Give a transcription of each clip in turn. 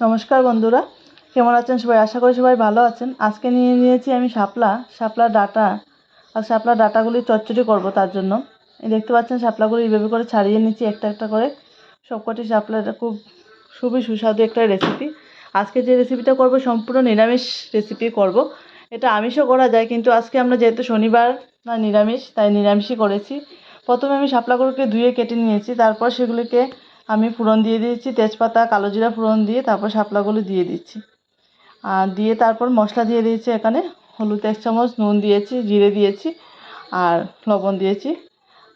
নমস্কার বন্ধুরা, কেমন আছেন সবাই? আশা করি সবাই ভালো আছেন। আজকে নিয়ে নিয়েছি আমি শাপলা শাপলা ডাটা। আর শাপলা ডাটাগুলি চচ্চড়ি করব তার জন্য। দেখতে পাচ্ছেন, শাপলাগুলি এইভাবে করে ছাড়িয়ে নিচ্ছি একটা একটা করে। সবকটি শাপলা এটা খুব খুবই সুস্বাদু একটা রেসিপি আজকে যে রেসিপিটা করব, সম্পূর্ণ নিরামিষ রেসিপি করব। এটা আমিষও করা যায়, কিন্তু আজকে আমরা যেহেতু শনিবার না নিরামিষ, তাই নিরামিষই করেছি। প্রথমে আমি শাপলাগুলোকে ধুয়ে কেটে নিয়েছি, তারপর সেগুলিকে আমি ফোড়ন দিয়ে দিয়েছি, তেজপাতা, কালো জিরা ফোড়ন দিয়ে, তারপর শাপলাগুলো দিয়ে দিচ্ছি। আর দিয়ে তারপর মশলা দিয়ে দিয়েছি এখানে হলুদ এক চামচ, নুন দিয়েছি, জিরে দিয়েছি আর লবণ দিয়েছি।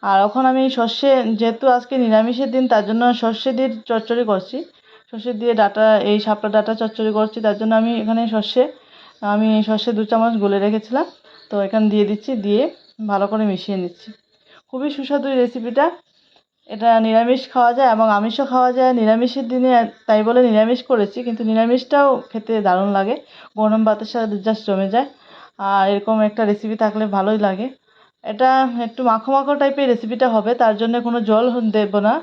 আর এখন আমি সর্ষে, যেহেতু আজকে নিরামিষের দিন, তার জন্য সর্ষে দিয়ে চচ্চড়ি করছি। সর্ষে দিয়ে ডাটা, এই শাপলা ডাটা চচ্চড়ি করছি, তার জন্য আমি এখানে সর্ষে, আমি সর্ষে দু চামচ গুলে রেখেছিলাম। তো এখানে দিয়ে দিচ্ছি, দিয়ে ভালো করে মিশিয়ে নিচ্ছি। খুবই সুস্বাদু এই রেসিপিটা এটা নিরামিষ খাওয়া যায় এবং আমিষও খাওয়া যায়। নিরামিষের দিনে তাই বলে নিরামিষ করেছি, কিন্তু নিরামিষটাও খেতে দারুণ লাগে। গরম ভাতের সাথে জাস্ট জমে যায়। আর এরকম একটা রেসিপি থাকলে ভালোই লাগে। এটা একটু মাখো মাখো টাইপের রেসিপিটা হবে, তার জন্য কোনো জল দেবো না।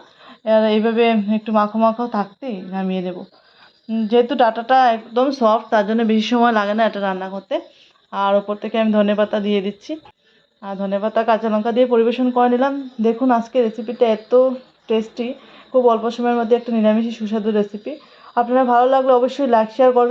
আর এইভাবে একটু মাখো মাখো থাকতেই নামিয়ে দেবো। যেহেতু ডাটাটা একদম সফট তার জন্য বেশি সময় লাগে না এটা রান্না করতে। আর ওপর থেকে আমি ধনে পাতা দিয়ে দিচ্ছি। আর ধনেপাতা কাঁচা লঙ্কা দিয়ে পরিবেশন করে নিলাম। দেখুন আজকে রেসিপিটা এত টেস্টি খুব অল্প সময়ের মধ্যে একটা নিরামিষ সুস্বাদু রেসিপি আপনারা ভালো লাগলে অবশ্যই লাইক শেয়ার করবেন